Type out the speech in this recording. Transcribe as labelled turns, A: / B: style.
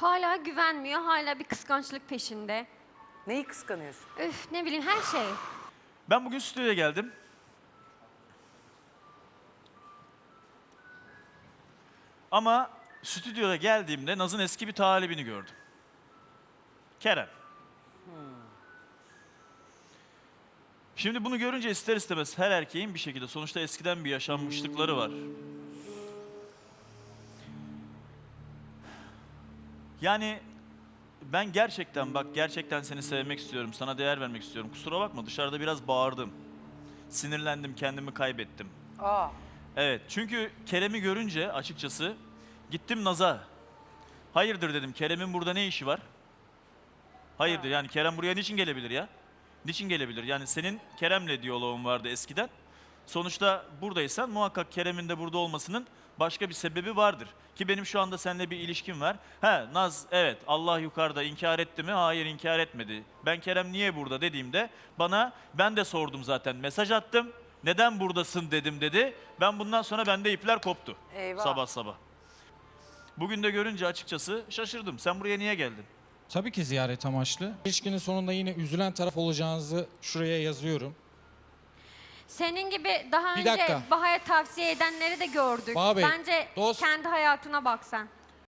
A: Hala güvenmiyor, hala bir kıskançlık peşinde.
B: Neyi kıskanıyorsun?
A: Üf ne bileyim her şey.
C: Ben bugün stüdyoya geldim. Ama stüdyoya geldiğimde Naz'ın eski bir talibini gördüm. Kerem. Şimdi bunu görünce ister istemez her erkeğin bir şekilde sonuçta eskiden bir yaşanmışlıkları var. Yani ben gerçekten bak gerçekten seni sevmek istiyorum. Sana değer vermek istiyorum. Kusura bakma dışarıda biraz bağırdım. Sinirlendim, kendimi kaybettim.
B: Aa,
C: Evet çünkü Kerem'i görünce açıkçası gittim Naz'a. Hayırdır dedim Kerem'in burada ne işi var? Hayırdır yani Kerem buraya niçin gelebilir ya? Niçin gelebilir? Yani senin Kerem'le diyaloğun vardı eskiden. Sonuçta buradaysan muhakkak Kerem'in de burada olmasının başka bir sebebi vardır. Ki benim şu anda seninle bir ilişkim var. He Naz evet Allah yukarıda inkar etti mi? Hayır inkar etmedi. Ben Kerem niye burada dediğimde bana ben de sordum zaten mesaj attım. Neden buradasın dedim dedi. Ben bundan sonra bende ipler koptu.
B: Eyvah.
C: Sabah sabah. Bugün de görünce açıkçası şaşırdım. Sen buraya niye geldin?
D: Tabii ki ziyaret amaçlı. İlişkinin sonunda yine üzülen taraf olacağınızı şuraya yazıyorum.
A: Senin gibi daha
D: Bir
A: önce
D: dakika.
A: Baha'ya tavsiye edenleri de gördük.
D: Baha Bey,
A: Bence
D: dost-
A: kendi hayatına bak sen.